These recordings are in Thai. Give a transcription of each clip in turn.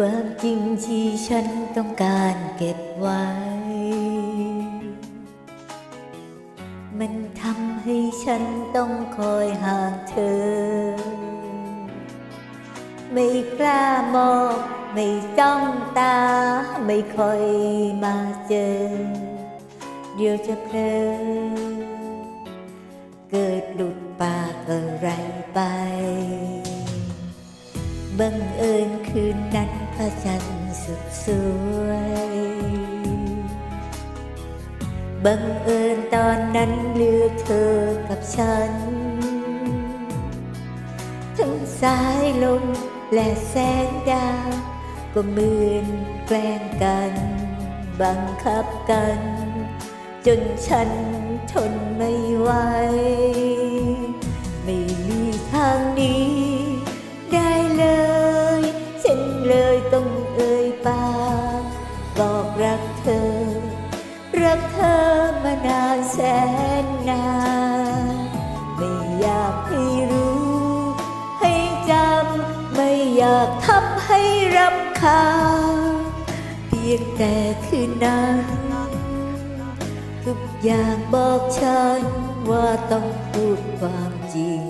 ความจริงที่ฉันต้องการเก็บไว้ มันทำให้ฉันต้องคอยห่างเธอ ไม่กล้ามองไม่จ้องตา ไม่ค่อยมาเจอ เดี๋ยวจะเพลอเกิดหลุด ระจันทร์สุดสวย บังเอิญตอนนั้นเหลือเธอกับฉัน ทั้งสายลมและแสงดาวก็มือนแกล้งกัน บังคับกัน จนฉันทนไม่ไหว แต่คืนนั้น ทุกอย่างบอกฉันว่าต้องพูดความจริง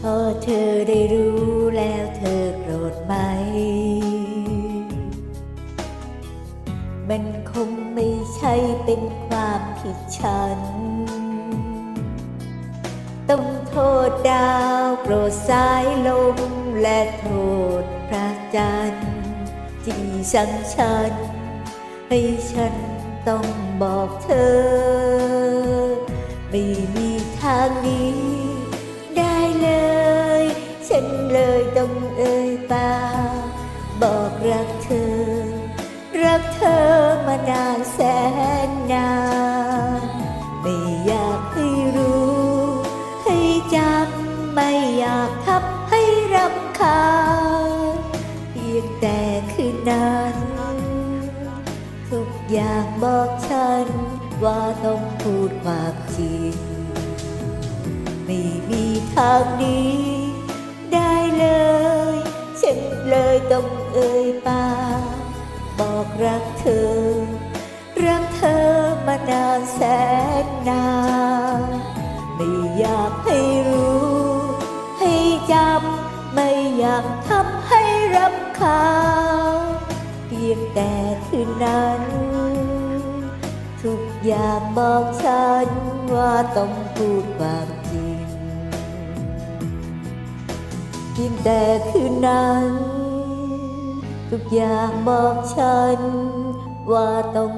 พอเธอได้รู้แล้วเธอโกรธไหม มันคงไม่ใช่เป็นความผิดฉัน ต้องโทษดาวโปรดสายลมและโทษพระจันทร์ที่สั่งฉัน ให้ฉันต้องบอกเธอ ไม่มีทางนี้ ได้เลย ฉันเลยต้องเอ่ยปากบอกรักเธอ รักเธอมานานแสนนานไม่ากทำให้รำคาญเพียงแต่คืนนั้น ทุกอย่างบอกฉัน ว่าต้องพูดความจริง ไม่มีทางนี้ ได้เลย ฉันเลยต้องเอ่ยปากบอกรักเธอ รักเธอมานานแสนนานไม่อยาก จำไม่อยากทำให้รำคาญเพียงแต่คืนนั้น ทุกอย่างบอกฉันว่าต้องพูดความจริงเพียงแต่คืนนั้น ทุกอย่างบอกฉันว่าต้อง